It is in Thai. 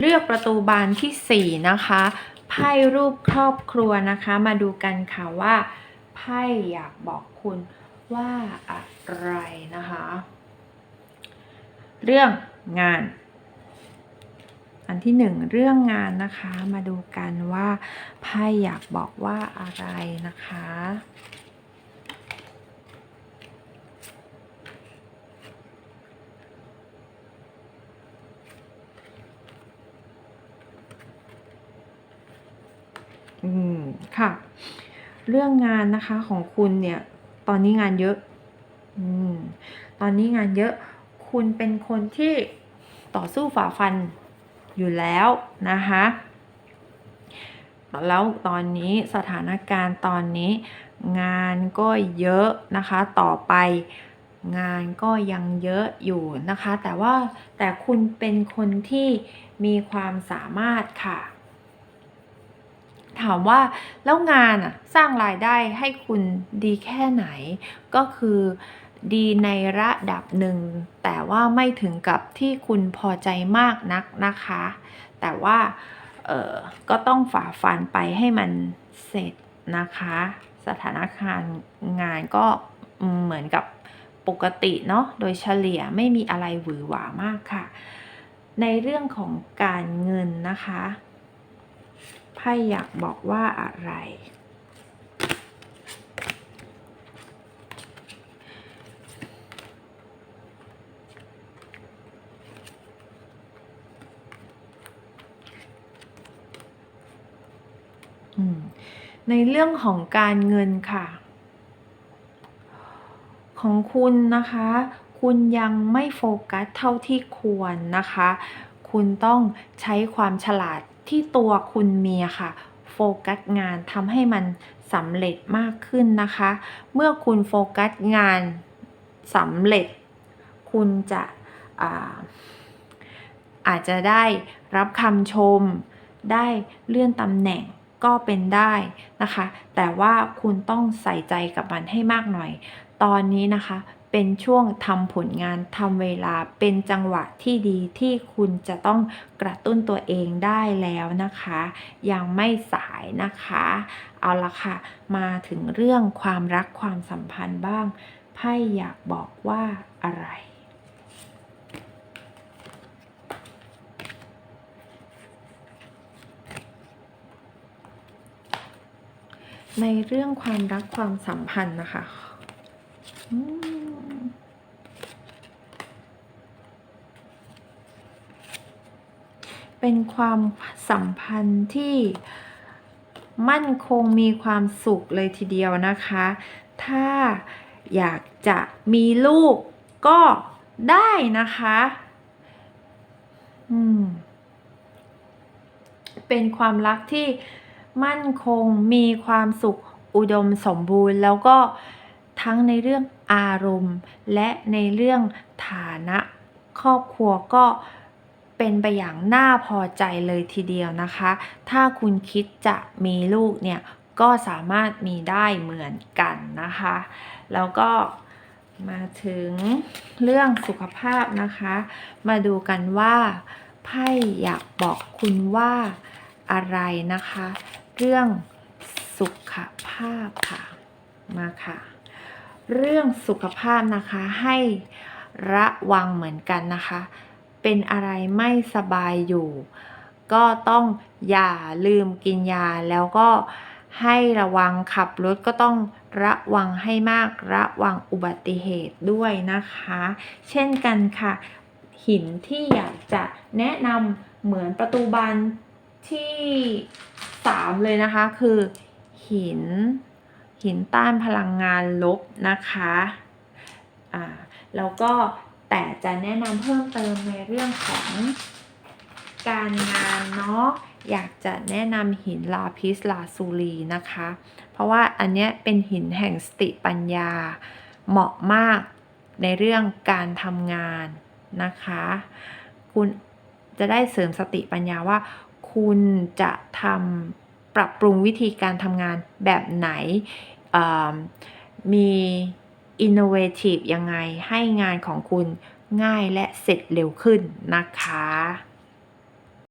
เลือกประตูบานที่ 4 นะคะไพ่รูปครอบครัวนะคะ มาดูกันค่ะว่าไพ่อยากบอกคุณว่าอะไรนะคะ เรื่องงาน อันที่หนึ่งเรื่องงานนะคะ มาดูกันว่าไพ่อยากบอกว่าอะไรนะคะ อืมค่ะ เรื่องงานนะคะของคุณเนี่ย ตอนนี้งานเยอะ อืม ตอนนี้งานเยอะ คุณเป็นคนที่ต่อสู้ฝ่าฟันอยู่แล้วนะคะแล้วตอนนี้สถานการณ์ตอนนี้งานก็เยอะนะคะ ต่อไปงานก็ยังเยอะอยู่นะคะ แต่ว่าแต่คุณเป็นคนที่มีความสามารถค่ะ ถามว่าแล้วงานอะสร้างรายได้ให้คุณดีแค่ไหน ก็คือดีในระดับหนึ่ง แต่ว่าไม่ถึงกับที่คุณพอใจมากนักนะคะ แต่ว่าเออก็ต้องฝ่าฟันไปให้มันเสร็จนะคะ สถานการณ์งานก็เหมือนกับปกติเนาะโดยเฉลี่ยไม่มีอะไรหวือหวามากค่ะ ในเรื่องของการเงินนะคะ ไพ่อยากบอกว่าอะไร ในเรื่องของการเงินค่ะ ของคุณนะคะ คุณยังไม่โฟกัสเท่าที่ควรนะคะ คุณต้องใช้ความฉลาด ที่ตัวคุณมีอะค่ะโฟกัสงานทำให้มันสำเร็จมากขึ้นนะคะ เมื่อคุณโฟกัสงานสำเร็จ คุณจะอาอาจจะได้รับคำชม ได้เลื่อนตำแหน่งก็เป็นได้นะคะ แต่ว่าคุณต้องใส่ใจกับมันให้มากหน่อย ตอนนี้นะคะ เป็นช่วงทำผลงานทำเวลาเป็นจังหวะที่ดีที่คุณจะต้องกระตุ้นตัวเองได้แล้วนะคะ ยังไม่สายนะคะ เอาละค่ะ มาถึงเรื่องความรักความสัมพันธ์บ้างไพ่อยากบอกว่าอะไรในเรื่องความรักความสัมพันธ์นะคะ อืม เป็นความสัมพันธ์ที่มั่นคงมีความสุขเลยทีเดียวนะคะ ถ้าอยากจะมีลูกก็ได้นะคะ อืม เป็นความรักที่มั่นคงมีความสุขอุดมสมบูรณ์ แล้วก็ทั้งในเรื่องอารมณ์ และในเรื่องฐานะ ครอบครัวก็ เป็นไปอย่างน่าพอใจเลยทีเดียวนะคะ ถ้าคุณคิดจะมีลูกเนี่ยก็สามารถมีได้เหมือนกันนะคะ แล้วก็มาถึงเรื่องสุขภาพนะคะ มาดูกันว่าไพ่อยากบอกคุณว่าอะไรนะคะ เรื่องสุขภาพค่ะมาค่ะ เรื่องสุขภาพนะคะให้ระวังเหมือนกันนะคะ เป็นอะไรไม่สบายอยู่ ก็ต้องอย่าลืมกินยา แล้วก็ให้ระวังขับรถก็ต้องระวังให้มากระวังอุบัติเหตุด้วยนะคะ เช่นกันค่ะ หินที่อยากจะแนะนำเหมือนประตูบานที่สามเลยนะคะ คือ หิน หินต้านพลังงานลบนะคะอ่าแล้วก็ แต่จะแนะนำเพิ่มเติมในเรื่องของการงานเนาะอยากจะแนะนำหินลาพิสลาซูรีนะคะ เพราะว่าอันเนี้ยเป็นหินแห่งสติปัญญา เหมาะมากในเรื่องการทำงานนะคะ คุณจะได้เสริมสติปัญญาว่า คุณจะทำปรับปรุงวิธีการทำงานแบบไหนมี อ่ามี innovative ยังไงให้งานของคุณง่ายและเสร็จเร็วขึ้นนะคะ